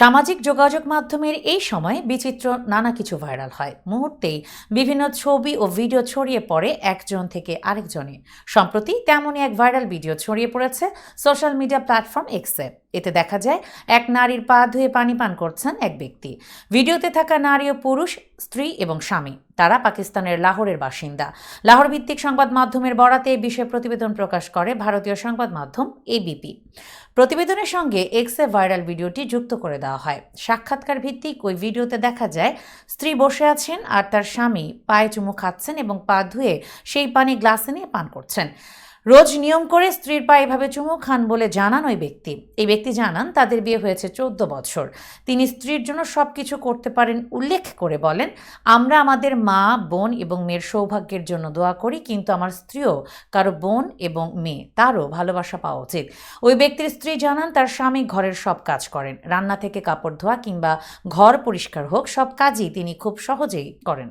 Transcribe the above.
সামাজিক যোগাযোগ মাধ্যমের এই সময় বিচিত্র নানা কিছু ভাইরাল হয়। মুহূর্তেই বিভিন্ন ছবি ও ভিডিও ছড়িয়ে পড়ে একজন থেকে আরেকজনে। সম্প্রতি তেমনই এক ভাইরাল ভিডিও ছড়িয়ে পড়েছে সোশ্যাল মিডিয়া প্ল্যাটফর্ম এক্সে। এতে দেখা যায়, এক নারীর পা ধুয়ে পানি পান করছেন এক ব্যক্তি। ভিডিওতে থাকা নারী ও পুরুষ স্ত্রী এবং স্বামী। তারা পাকিস্তানের লাহোরের বাসিন্দা। লাহোর ভিত্তিক সংবাদ মাধ্যমের বরাতে বিষয়ে প্রতিবেদন প্রকাশ করে ভারতীয় সংবাদ মাধ্যম এবিপি প্রতিবেদনের সঙ্গে এক্সে ভাইরাল ভিডিওটি যুক্ত করে দেওয়া হয়। সাক্ষাৎকার ভিত্তিক ওই ভিডিওতে দেখা যায়, স্ত্রী বসে আছেন আর তার স্বামী পায়ে চুমু খাচ্ছেন এবং পা ধুয়ে সেই পানি গ্লাসে নিয়ে পান করছেন। রোজ নিয়ম করে স্ত্রীর পায়ে এভাবে চুমু খান বলে জানান ওই ব্যক্তি। এই ব্যক্তি জানান, তাদের বিয়ে হয়েছে চোদ্দ বছর। তিনি স্ত্রীর জন্য সব কিছু করতে পারেন উল্লেখ করে বলেন, আমরা আমাদের মা, বোন এবং মেয়ের সৌভাগ্যের জন্য দোয়া করি, কিন্তু আমার স্ত্রীও কারও বোন এবং মেয়ে, তারও ভালোবাসা পাওয়া উচিত। ওই ব্যক্তির স্ত্রী জানান, তার স্বামী ঘরের সব কাজ করেন। রান্না থেকে কাপড় ধোয়া কিংবা ঘর পরিষ্কার হোক, সব কাজই তিনি খুব সহজেই করেন।